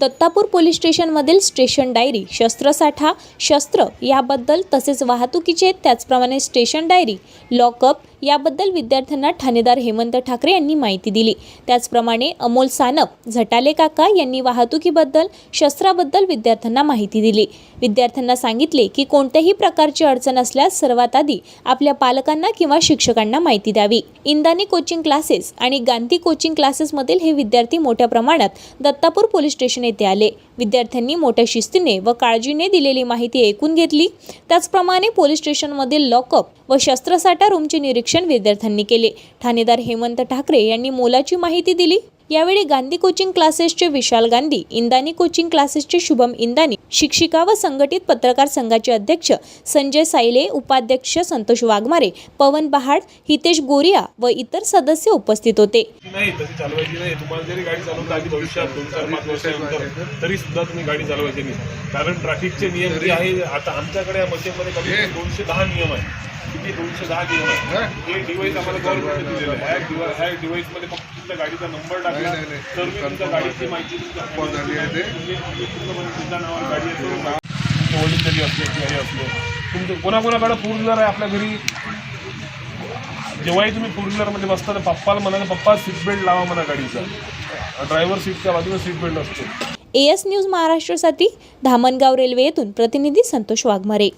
Dattapur police स्टेशनमधील station diary शस्त्रसाठा शस्त्र याबद्दल तसेच वाहतुकीचे त्याचप्रमाणे स्टेशन डायरी लॉकअप याबद्दल विद्यार्थ्यांना ठाणेदार हेमंत ठाकरे यांनी माहिती दिली. त्याचप्रमाणे अमोल सानप झटाले काका यांनी वाहतुकीबद्दल शस्त्राबद्दल विद्यार्थ्यांना माहिती दिली. विद्यार्थ्यांना सांगितले की कोणत्याही प्रकारची अडचण असल्यास सर्वात आधी आपल्या पालकांना किंवा शिक्षकांना माहिती द्यावी. इंदानी कोचिंग क्लासेस आणि गांधी कोचिंग क्लासेसमधील हे विद्यार्थी मोठ्या प्रमाणात दत्तापूर पोलीस स्टेशन येथे आले. विद्यार्थ्यांनी मोठ्या शिस्तीने व काळजीने दिलेली माहिती ऐकून घेतली. त्याचप्रमाणे पोलीस स्टेशनमधील लॉकअप व शस्त्रसाठा रूमचे निरीक्षण विद्यार्थ्यांनी केले. ठाणेदार हेमंत ठाकरे यांनी मोलाची माहिती दिली. यावेळी गांधी कोचिंग क्लासेसचे विशाल गांधी इंदानी कोचिंग क्लासेसचे शुभम इंदानी शिक्षिका व संघटित पत्रकार संघाचे अध्यक्ष संजय सायले उपाध्यक्ष संतोष वाघमारे पवन बहाड हितेश गोरिया व इतर सदस्य उपस्थित होते. नाही तशी चालवायची नाही. तुम्हाला जरी गाडी चालवता आली भविष्यात दोन चार पाच वर्षानंतर तरी सुद्धा तुम्ही गाडी चालवायची नाही. कारण ट्रॅफिकचे नियम जे आहे आता आमच्याकडे या मशीनमध्ये कमी दोनशे दहा नियम आहे किती दोनशे दहा आहे. हे? डिवाईस आम्हाला गव्हर्नमेंटने दिलेलं आहे. ह्या डिवाइस ह्या डिवाईसमध्ये फक्त तुमच्या गाडीचा नंबर टाकला. तर मी तुमच्या गाडीची माहिती तुमच्या आहे नावावर गाडी तुमचे वडील जरी असले किंवा हे असले. तुमचं कोणाकोणाकडे फोर व्हीलर आहे आपल्या घरी? जेव्हाही तुम्ही फोर व्हीलरमध्ये बसता तर पप्पाला म्हणाले पप्पा सीट बेल्ट लावा म्हणा गाडीचा. ड्रायव्हर सीटच्या बाजूला सीट बेल्ट असतो. एएस न्यूज महाराष्ट्रासाठी धामणगाव रेल्वे येथून प्रतिनिधी संतोष वाघमारे.